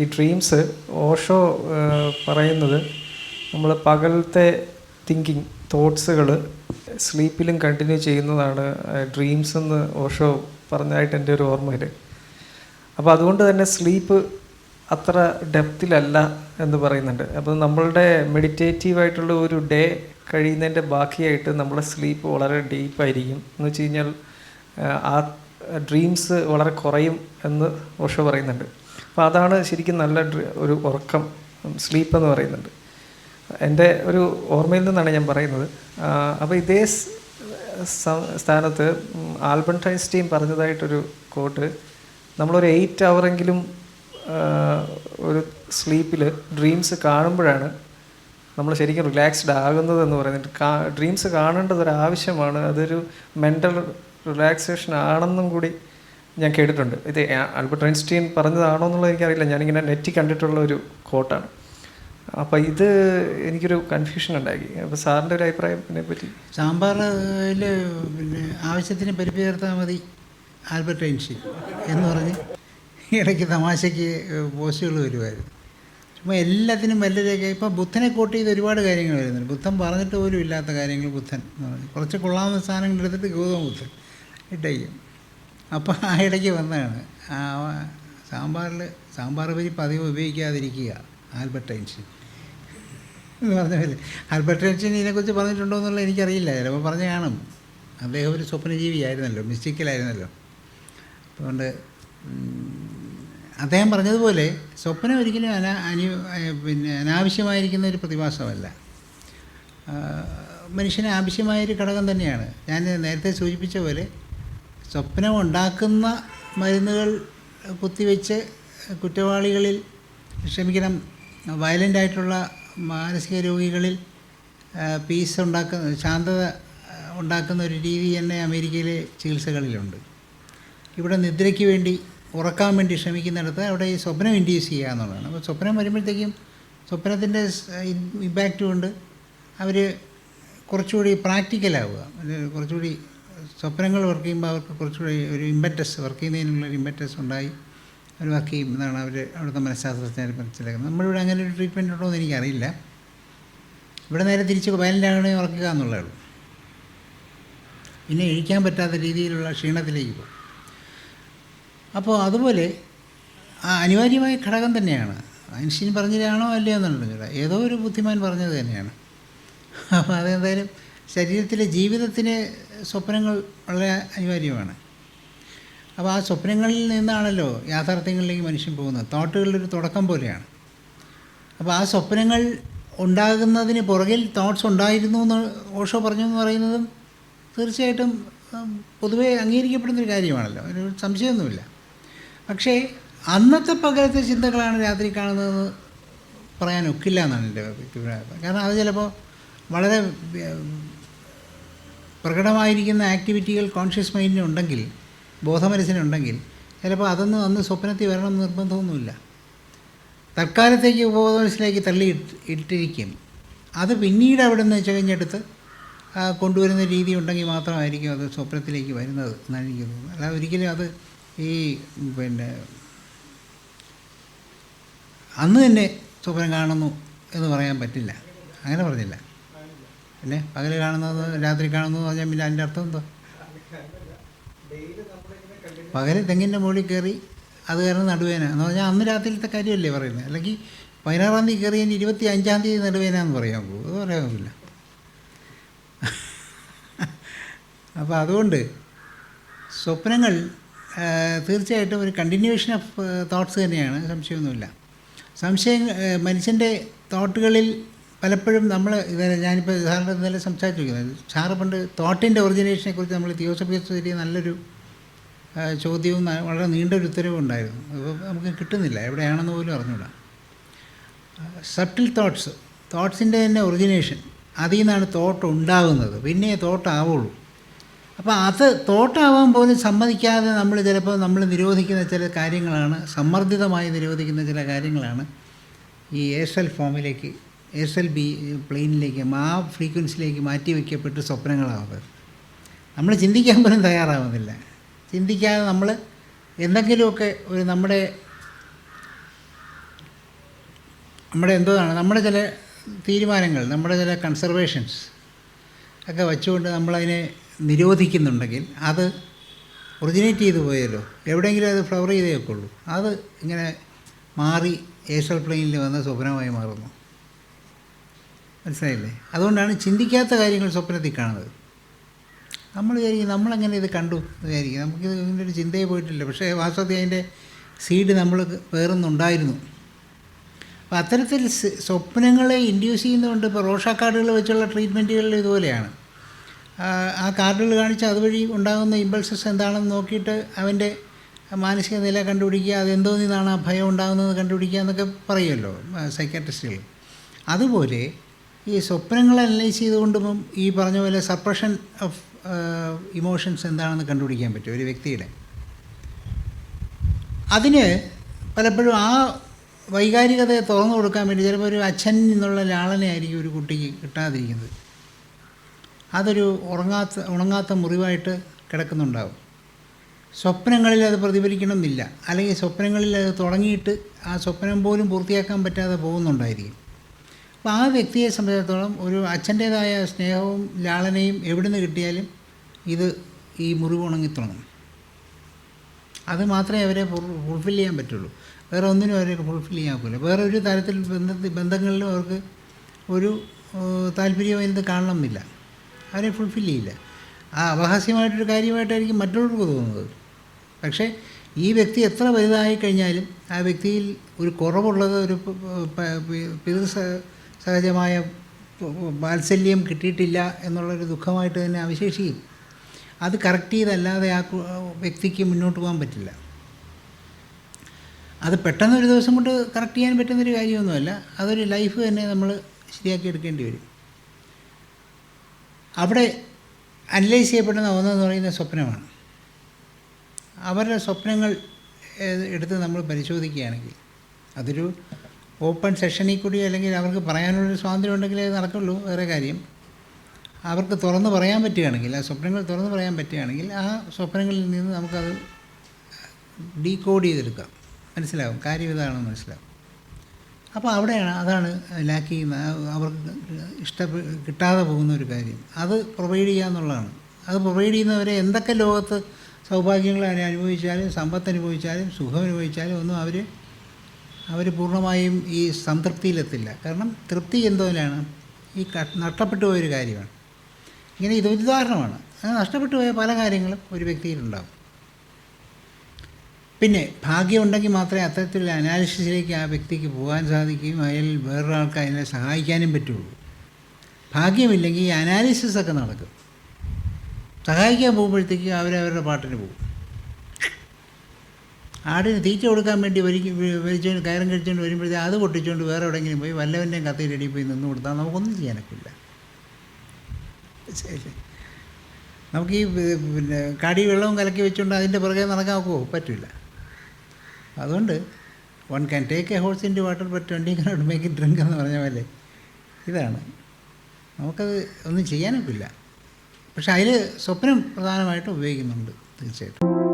ഈ ഡ്രീംസ് ഓഷോ പറയുന്നത് നമ്മൾ പകലത്തെ തിങ്കിങ് തോട്ട്സുകൾ സ്ലീപ്പിലും കണ്ടിന്യൂ ചെയ്യുന്നതാണ് ഡ്രീംസ് എന്ന് ഓഷോ പറഞ്ഞതായിട്ട് എന്റെ ഒരു ഓർമ്മയിൽ അപ്പോൾ അതുകൊണ്ട് തന്നെ സ്ലീപ്പ് അത്ര ഡെപ്തിലല്ല എന്ന് പറയുന്നുണ്ട്. അപ്പോൾ നമ്മളുടെ മെഡിറ്റേറ്റീവ് ആയിട്ടുള്ള ഒരു ഡേ കഴിയുന്നതിന്റെ ബാക്കിയായിട്ട് നമ്മുടെ സ്ലീപ്പ് വളരെ ഡീപ്പായിരിക്കും എന്ന് വെച്ച് കഴിഞ്ഞാൽ ആ ഡ്രീംസ് വളരെ കുറയും എന്ന് ഓഷോ പറയുന്നുണ്ട്. അപ്പോൾ അതാണ് ശരിക്കും നല്ല ഒരു ഉറക്കം സ്ലീപ്പ് എന്ന് പറയുന്നുണ്ട് എന്റെ ഒരു ഓർമ്മയിൽ നിന്നാണ് ഞാൻ പറയുന്നത്. അപ്പോൾ ഇതേ സ്ഥാനത്ത് ആൽബർട്ട് ഐൻസ്റ്റീൻ പറഞ്ഞതായിട്ടൊരു കോട്ട് നമ്മളൊരു എയ്റ്റ് അവറെങ്കിലും ഒരു സ്ലീപ്പിൽ ഡ്രീംസ് കാണുമ്പോഴാണ് നമ്മൾ ശരിക്കും റിലാക്സ്ഡ് ആകുന്നത് എന്ന് പറയുന്നത്. കാ ഡ്രീംസ് കാണേണ്ടത് ഒരു ആവശ്യമാണ് അതൊരു മെന്റൽ റിലാക്സേഷൻ ആണെന്നും കൂടി ഞാൻ കേട്ടിട്ടുണ്ട്. ഇത് ആൽബർട്ട് ഐൻസ്റ്റീൻ പറഞ്ഞതാണോ എന്നുള്ളത് എനിക്കറിയില്ല. ഞാനിങ്ങനെ നെറ്റിൽ കണ്ടിട്ടുള്ള ഒരു കോട്ടാണ് അപ്പോൾ ഇത് എനിക്കൊരു കൺഫ്യൂഷൻ ഉണ്ടാക്കി അപ്പോൾ സാറിന്റെ ഒരു അഭിപ്രായം ഇതിനെപ്പറ്റി? സാമ്പാറിൽ പിന്നെ ആവശ്യത്തിന് പരിപ്പ് ചേർത്താൽ മതി ആൽബർട്ട് ഐൻസ്റ്റീൻ എന്ന് പറഞ്ഞ് ഇടയ്ക്ക് തമാശയ്ക്ക് പോസ്റ്റുകൾ വരുമായിരുന്നു. ചുമ്മാ എല്ലാത്തിനും വല്ലതൊക്കെ ഇപ്പോൾ ബുദ്ധനെ കോട്ട് ചെയ്ത് ഒരുപാട് കാര്യങ്ങൾ വരുന്നുണ്ട്. ബുദ്ധൻ പറഞ്ഞിട്ട് പോലും ഇല്ലാത്ത കാര്യങ്ങൾ ബുദ്ധൻ എന്ന് പറഞ്ഞു. കുറച്ച് കൊള്ളാവുന്ന സാധനങ്ങൾ എടുത്തിട്ട് ഗൗതമ ബുദ്ധൻ ഇട്ടേക്കും. അപ്പോൾ ആ ഇടയ്ക്ക് വന്നതാണ്. ആ സാമ്പാറിൽ സാമ്പാർ പരി പതിവ് ഉപയോഗിക്കാതിരിക്കുക ആൽബർട്ട് ഐൻസ്റ്റീൻ. എന്ന് പറഞ്ഞ പോലെ ആൽബർട്ട് ഐൻസ്റ്റീൻ ഇതിനെക്കുറിച്ച് പറഞ്ഞിട്ടുണ്ടോ എന്നുള്ളത് എനിക്കറിയില്ല. ചിലപ്പോൾ പറഞ്ഞു കാണും. അദ്ദേഹം ഒരു സ്വപ്നജീവിയായിരുന്നല്ലോ മിസ്റ്റിക്കലായിരുന്നല്ലോ. അതുകൊണ്ട് അദ്ദേഹം പറഞ്ഞതുപോലെ സ്വപ്നം ഒരിക്കലും അന അനി പിന്നെ അനാവശ്യമായിരിക്കുന്ന ഒരു പ്രതിഭാസമല്ല. മനുഷ്യന് ആവശ്യമായൊരു ഘടകം തന്നെയാണ്. ഞാൻ നേരത്തെ സൂചിപ്പിച്ച പോലെ സ്വപ്നം ഉണ്ടാക്കുന്ന മരുന്നുകൾ കുത്തിവെച്ച് കുറ്റവാളികളിൽ ക്ഷമിക്കണം. വയലന്റ് ആയിട്ടുള്ള മാനസിക രോഗികളിൽ പീസ് ഉണ്ടാക്കുന്ന ശാന്തത ഉണ്ടാക്കുന്ന ഒരു രീതി തന്നെ അമേരിക്കയിലെ ചികിത്സകളിലുണ്ട്. ഇവിടെ നിദ്രയ്ക്ക് വേണ്ടി ഉറക്കാൻ വേണ്ടി ശ്രമിക്കുന്നിടത്ത് അവിടെ ഈ സ്വപ്നം ഇൻഡ്യൂസ് ചെയ്യുക എന്നുള്ളതാണ്. അപ്പോൾ സ്വപ്നം വരുമ്പോഴത്തേക്കും സ്വപ്നത്തിന്റെ ഇമ്പാക്റ്റ് കൊണ്ട് അവർ കുറച്ചുകൂടി പ്രാക്ടിക്കലാവുക. കുറച്ചുകൂടി സ്വപ്നങ്ങൾ വർക്ക് ചെയ്യുമ്പോൾ അവർക്ക് കുറച്ചുകൂടി ഒരു ഇമ്പറ്റസ് വർക്ക് ചെയ്യുന്നതിനുള്ള ഒരു ഇമ്പറ്റസ് ഉണ്ടായി. അവർ വർക്ക് ചെയ്യും എന്നാണ് അവർ അവിടുത്തെ മനഃശാസ്ത്രജ്ഞർ മനസ്സിലാക്കുന്നത്. നമ്മളിവിടെ അങ്ങനെ ഒരു ട്രീറ്റ്മെന്റ് ഉണ്ടോ എന്ന് എനിക്കറിയില്ല. ഇവിടെ നേരെ തിരിച്ച് വയലിലാണ് ഉറക്കുക എന്നുള്ളതേ ഉള്ളൂ. പിന്നെ ഇഴിക്കാൻ പറ്റാത്ത രീതിയിലുള്ള ക്ഷീണത്തിലേക്ക് പോകും. അപ്പോൾ അതുപോലെ ആ അനിവാര്യമായ ഘടകം തന്നെയാണ്. ഐൻസ്റ്റീൻ പറഞ്ഞതാണോ അല്ലയോ എന്നുള്ളത്. ഏതോ ഒരു ബുദ്ധിമാൻ പറഞ്ഞത് തന്നെയാണ്. അപ്പോൾ അതെന്തായാലും ശരീരത്തിലെ ജീവിതത്തിന് സ്വപ്നങ്ങൾ വളരെ അനിവാര്യമാണ്. അപ്പോൾ ആ സ്വപ്നങ്ങളിൽ നിന്നാണല്ലോ യാഥാർത്ഥ്യങ്ങളിലേക്ക് മനുഷ്യൻ പോകുന്നത്. തോട്ടുകളുടെ ഒരു തുടക്കം പോലെയാണ്. അപ്പോൾ ആ സ്വപ്നങ്ങൾ ഉണ്ടാകുന്നതിന് പുറകിൽ തോട്ട്സ് ഉണ്ടായിരുന്നു എന്ന് ഓഷോ പറഞ്ഞു എന്ന് പറയുന്നതും തീർച്ചയായിട്ടും പൊതുവേ അംഗീകരിക്കപ്പെടുന്നൊരു കാര്യമാണല്ലോ. ഒരു സംശയമൊന്നുമില്ല. പക്ഷേ അന്നത്തെ പകരത്തെ ചിന്തകളാണ് രാത്രി കാണുന്നതെന്ന് പറയാൻ ഒക്കില്ല എന്നാണ് എന്റെ അഭിപ്രായം. കാരണം അത് ചിലപ്പോൾ വളരെ പ്രകടമായിരിക്കുന്ന ആക്ടിവിറ്റികൾ കോൺഷ്യസ് മൈൻഡിനുണ്ടെങ്കിൽ ബോധമനസ്സിനുണ്ടെങ്കിൽ ചിലപ്പോൾ അതൊന്നും അന്ന് സ്വപ്നത്തിൽ വരണം എന്ന് നിർബന്ധമൊന്നുമില്ല. തൽക്കാലത്തേക്ക് ഉപബോധമനസ്സിലേക്ക് തള്ളി ഇട്ടിരിക്കും. അത് പിന്നീട് അവിടെ നിന്ന് ചകഞ്ഞെടുത്ത് ആ, കൊണ്ടുവരുന്ന രീതി ഉണ്ടെങ്കിൽ മാത്രമായിരിക്കും അത് സ്വപ്നത്തിലേക്ക് വരുന്നത് എന്നാണ് എനിക്ക് തോന്നുന്നത്. അല്ലാതെ ഒരിക്കലും അത് ഈ പിന്നെ അന്ന് തന്നെ സ്വപ്നം കാണുന്നു എന്ന് പറയാൻ പറ്റില്ല. അങ്ങനെ പറഞ്ഞില്ല. പിന്നെ പകൽ കാണുന്നത് രാത്രി കാണുന്നു എന്ന് പറഞ്ഞാൽ പിന്നെ അതിന്റെ അർത്ഥം എന്തോ? പകൽ തെങ്ങിന്റെ മുകളിൽ കയറി അത് കാരണം നടുവേന. എന്ന് പറഞ്ഞാൽ അന്ന് രാത്രിയിലത്തെ കാര്യമല്ലേ പറയുന്നത്. അല്ലെങ്കിൽ പതിനാറാം തീയതി കയറി ഇനി ഇരുപത്തി അഞ്ചാം തീയതി നടുവേന എന്ന് പറയാൻ പോകും. അത് പറയാൻ പറ്റില്ല. അപ്പോൾ അതുകൊണ്ട് സ്വപ്നങ്ങൾ തീർച്ചയായിട്ടും ഒരു കണ്ടിന്യൂവേഷൻ ഓഫ് തോട്ട്സ് തന്നെയാണ്. സംശയമൊന്നുമില്ല. സംശയം മനുഷ്യന്റെ തോട്ടുകളിൽ പലപ്പോഴും നമ്മൾ ഇവരെ ഞാനിപ്പോൾ സാറിന്റെ ഇന്നലെ സംസാരിച്ചിരിക്കുന്നത് സാറ് പണ്ട് തോട്ടിന്റെ ഒറിജിനേഷനെ കുറിച്ച് നമ്മൾ തിയോസഫിയസ് സൊസൈറ്റി നല്ലൊരു ചോദ്യവും വളരെ നീണ്ടൊരു ഉത്തരവും ഉണ്ടായിരുന്നു. അപ്പോൾ നമുക്ക് കിട്ടുന്നില്ല. എവിടെയാണെന്ന് പോലും അറിഞ്ഞൂടാ. Subtle thoughts. തോട്ട്സിന്റെ തന്നെ ഒറിജിനേഷൻ അതിൽ നിന്നാണ് തോട്ട് ഉണ്ടാകുന്നത്. പിന്നെ തോട്ടാവുള്ളൂ. അപ്പോൾ അത് തോട്ടാവാൻ പോലും സമ്മതിക്കാതെ നമ്മൾ ചിലപ്പോൾ നമ്മൾ നിരോധിക്കുന്ന ചില കാര്യങ്ങളാണ് സമ്മർദ്ദിതമായി നിരോധിക്കുന്ന ചില കാര്യങ്ങളാണ് ഈ എയർസെൽ ഫോമിലേക്ക് എയർസെൽ ബി പ്ലെയിനിലേക്ക് ആ ഫ്രീക്വൻസിയിലേക്ക് മാറ്റി വയ്ക്കപ്പെട്ട് സ്വപ്നങ്ങളാവുന്നത് നമ്മൾ ചിന്തിക്കാൻ പോലും തയ്യാറാവുന്നില്ല. ചിന്തിക്കാതെ നമ്മൾ എന്തെങ്കിലുമൊക്കെ ഒരു നമ്മുടെ നമ്മുടെ എന്തോന്നാണ് നമ്മുടെ ചില തീരുമാനങ്ങൾ നമ്മുടെ ചില കൺസർവേഷൻസ് ഒക്കെ വച്ചുകൊണ്ട് നമ്മളതിനെ നിരോധിക്കുന്നുണ്ടെങ്കിൽ അത് ഒറിജിനേറ്റ് ചെയ്തു പോയല്ലോ എവിടെയെങ്കിലും അത് ഫ്ലവർ ചെയ്തേക്കുള്ളൂ അത് ഇങ്ങനെ മാറി ഏഷ്യൽ പ്ലെയിനിൽ വന്ന സ്വപ്നമായി മാറുന്നു. മനസ്സിലായില്ലേ? അതുകൊണ്ടാണ് ചിന്തിക്കാത്ത കാര്യങ്ങൾ സ്വപ്നത്തിൽ കാണുന്നത്. നമ്മൾ വിചാരിക്കും നമ്മളെങ്ങനെ ഇത് കണ്ടു വിചാരിക്കും. നമുക്കിത് ഇതിന്റെ ഒരു ചിന്തയെ പോയിട്ടില്ല. പക്ഷേ വാസ്തവത്തിൽ അതിന്റെ സീഡ് നമ്മൾ പേറുന്നുണ്ടായിരുന്നു അപ്പോൾ അത്തരത്തിൽ സ്വപ്നങ്ങളെ ഇൻഡ്യൂസ് ചെയ്യുന്നതുകൊണ്ട് ഇപ്പോൾ റോഷ കാർഡുകൾ വെച്ചുള്ള ട്രീറ്റ്മെന്റുകളിൽ ഇതുപോലെയാണ്. ആ കാർഡുകൾ കാണിച്ച് അതുവഴി ഉണ്ടാകുന്ന ഇമ്പൾസസ് എന്താണെന്ന് നോക്കിയിട്ട് അവന്റെ മാനസിക നില കണ്ടുപിടിക്കുക അതെന്തോ നിന്നാണ് ആ ഭയം ഉണ്ടാകുന്നത് കണ്ടുപിടിക്കുക എന്നൊക്കെ പറയുമല്ലോ സൈക്കാട്രിസ്റ്റുകൾ അതുപോലെ ഈ സ്വപ്നങ്ങൾ അനലൈസ് ചെയ്തുകൊണ്ടും ഈ പറഞ്ഞ പോലെ സപ്രഷൻ ഓഫ് ഇമോഷൻസ് എന്താണെന്ന് കണ്ടുപിടിക്കാൻ പറ്റും ഒരു വ്യക്തിയുടെ. അതിന് പലപ്പോഴും ആ വൈകാരികതയെ തുറന്നു കൊടുക്കാൻ വേണ്ടി ചിലപ്പോൾ ഒരു അച്ഛൻ എന്നുള്ള ലാളനയായിരിക്കും ഒരു കുട്ടിക്ക് കിട്ടാതിരിക്കുന്നത്. അതൊരു ഉറങ്ങാത്ത ഉണങ്ങാത്ത മുറിവായിട്ട് കിടക്കുന്നുണ്ടാവും. സ്വപ്നങ്ങളിൽ അത് പ്രതിഫലിക്കണമെന്നില്ല. അല്ലെങ്കിൽ സ്വപ്നങ്ങളിൽ അത് തുടങ്ങിയിട്ട് ആ സ്വപ്നം പോലും പൂർത്തിയാക്കാൻ പറ്റാതെ പോകുന്നുണ്ടായിരിക്കും. അപ്പോൾ ആ വ്യക്തിയെ സംബന്ധിച്ചിടത്തോളം ഒരു അച്ഛന്റേതായ സ്നേഹവും ലാളനയും എവിടെ നിന്ന് കിട്ടിയാലും ഇത് ഈ മുറിവ് ഉണങ്ങിത്തുടങ്ങും അത് മാത്രമേ അവരെ ഫുൾഫിൽ ചെയ്യാൻ പറ്റുള്ളൂ. വേറെ ഒന്നിനും അവരെ ഫുൾഫിൽ ചെയ്യാൻ പറ്റില്ല വേറെ ഒരു തരത്തിൽ ബന്ധത്തിൽ ബന്ധങ്ങളിലും അവർക്ക് ഒരു താല്പര്യം അതിനകത്ത് കാണണമെന്നില്ല അവരെ ഫുൾഫിൽ ചെയ്യില്ല. ആ അപഹാസ്യമായിട്ടൊരു കാര്യമായിട്ടായിരിക്കും മറ്റുള്ളവർക്ക് തോന്നുന്നത്. പക്ഷേ ഈ വ്യക്തി എത്ര വലുതായി കഴിഞ്ഞാലും ആ വ്യക്തിയിൽ ഒരു കുറവുള്ളത് ഒരു പിതൃ സഹജമായ വാത്സല്യം കിട്ടിയിട്ടില്ല എന്നുള്ളൊരു ദുഃഖമായിട്ട് തന്നെ അവശേഷിക്കും. അത് കറക്റ്റ് ചെയ്തല്ലാതെ ആ വ്യക്തിക്ക് മുന്നോട്ട് പോകാൻ പറ്റില്ല. അത് പെട്ടെന്ന് ഒരു ദിവസം കൊണ്ട് കറക്റ്റ് ചെയ്യാൻ പറ്റുന്നൊരു കാര്യമൊന്നുമല്ല. അതൊരു ലൈഫ് തന്നെ നമ്മൾ ശരിയാക്കി എടുക്കേണ്ടി വരും. അവിടെ അനലൈസ് ചെയ്യപ്പെടുന്ന ഒന്നെന്ന് പറയുന്ന സ്വപ്നമാണ്. അവരുടെ സ്വപ്നങ്ങൾ എടുത്ത് നമ്മൾ പരിശോധിക്കുകയാണെങ്കിൽ അതൊരു ഓപ്പൺ സെഷനിൽ കൂടി അല്ലെങ്കിൽ അവർക്ക് പറയാനുള്ളൊരു സ്വാതന്ത്ര്യം ഉണ്ടെങ്കിലേ നടക്കുള്ളൂ വേറെ കാര്യം. അവർക്ക് തുറന്ന് പറയാൻ പറ്റുകയാണെങ്കിൽ ആ സ്വപ്നങ്ങൾ തുറന്ന് പറയാൻ പറ്റുകയാണെങ്കിൽ ആ സ്വപ്നങ്ങളിൽ നിന്ന് നമുക്കത് ഡീകോഡ് ചെയ്തെടുക്കാം. മനസ്സിലാവും? കാര്യം ഇതാണെന്ന് മനസ്സിലാവും. അപ്പോൾ അവിടെയാണ് അതാണ് ലാക്ക് ചെയ്യുന്ന അവർക്ക് ഇഷ്ട കിട്ടാതെ പോകുന്ന ഒരു കാര്യം. അത് പ്രൊവൈഡ് ചെയ്യുക എന്നുള്ളതാണ്. അത് പ്രൊവൈഡ് ചെയ്യുന്നവരെ എന്തൊക്കെ ലോകത്ത് സൗഭാഗ്യങ്ങൾ അനു- അനുഭവിച്ചാലും സമ്പത്ത് അനുഭവിച്ചാലും സുഖം അനുഭവിച്ചാലും ഒന്നും അവർ അവർ പൂർണമായും ഈ സംതൃപ്തിയിലെത്തില്ല. കാരണം തൃപ്തി എന്തോലാണ് ഈ നഷ്ടപ്പെട്ടു പോയൊരു കാര്യമാണ്. ഇങ്ങനെ ഇതൊരു ഉദാഹരണമാണ്. നഷ്ടപ്പെട്ടു പോയ പല കാര്യങ്ങളും ഒരു വ്യക്തിയിലുണ്ടാകും പിന്നെ ഭാഗ്യമുണ്ടെങ്കിൽ മാത്രമേ അത്തരത്തിലുള്ള അനാലിസിസിലേക്ക് ആ വ്യക്തിക്ക് പോകാൻ സാധിക്കുകയും അയാൾ വേറൊരാൾക്ക് അതിനെ സഹായിക്കാനും പറ്റുള്ളൂ. ഭാഗ്യമില്ലെങ്കിൽ ഈ അനാലിസിസ് ഒക്കെ നടക്കും. സഹായിക്കാൻ പോകുമ്പോഴത്തേക്ക് അവരവരുടെ പാട്ടിന് പോകും. ആടിന് തീറ്റ കൊടുക്കാൻ വേണ്ടി വലിക്ക് വലിച്ചുകൊണ്ട് കയറും കഴിച്ചുകൊണ്ട് വരുമ്പോഴത്തേ അത് പൊട്ടിച്ചുകൊണ്ട് വേറെ എവിടെയെങ്കിലും പോയി വല്ലവന്റെയും കത്തിയിലടി പോയി നിന്ന് കൊടുത്താൽ നമുക്കൊന്നും ചെയ്യാനൊക്കില്ല. ശരി. നമുക്ക് ഈ പിന്നെ കടി വെള്ളവും കലക്കി വെച്ചുകൊണ്ട് അതിന്റെ പുറകെ നടക്കാൻ ഒക്കുമോ പറ്റില്ല. അതുകൊണ്ട് one can take a horse in water but twenty cannot make it drink എന്ന് പറഞ്ഞ പോലെ. ഇതാണ്. നമുക്കത് ഒന്നും ചെയ്യാനൊക്കില്ല. പക്ഷെ അതിൽ സ്വപ്നം പ്രധാനമായിട്ടും ഉപയോഗിക്കുന്നുണ്ട് തീർച്ചയായിട്ടും.